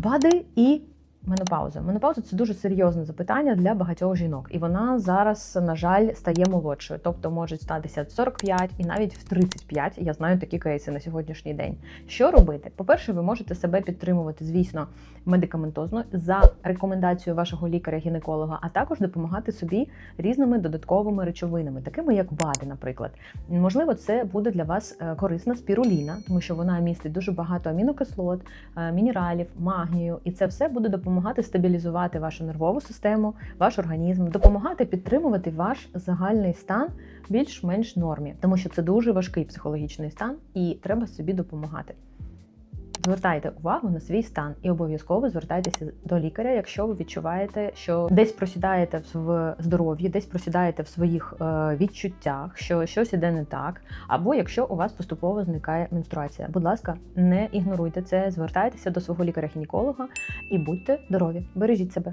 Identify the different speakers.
Speaker 1: БАДи і менопауза. Менопауза це дуже серйозне запитання для багатьох жінок, і вона зараз, на жаль, стає молодшою, тобто може статися в 45 і навіть в 35. Я знаю такі кейси на сьогоднішній день. Що робити? По-перше, ви можете себе підтримувати, звісно, медикаментозно за рекомендацією вашого лікаря-гінеколога, а також допомагати собі різними додатковими речовинами, такими як БАДи, наприклад. Можливо, це буде для вас е, корисна спіруліна, тому що вона містить дуже багато амінокислот, е, мінералів, магнію, і це все буде допомагати стабілізувати вашу нервову систему, ваш організм, допомагати підтримувати ваш загальний стан більш-менш нормі, тому що це дуже важкий психологічний стан, і треба собі допомагати. Звертайте увагу на свій стан і обов'язково звертайтеся до лікаря, якщо ви відчуваєте, що десь просідаєте в здоров'ї, десь просідаєте в своїх е, відчуттях, що щось іде не так, або якщо у вас поступово зникає менструація. Будь ласка, не ігноруйте це, звертайтеся до свого лікаря-гінеколога і будьте здорові, бережіть себе.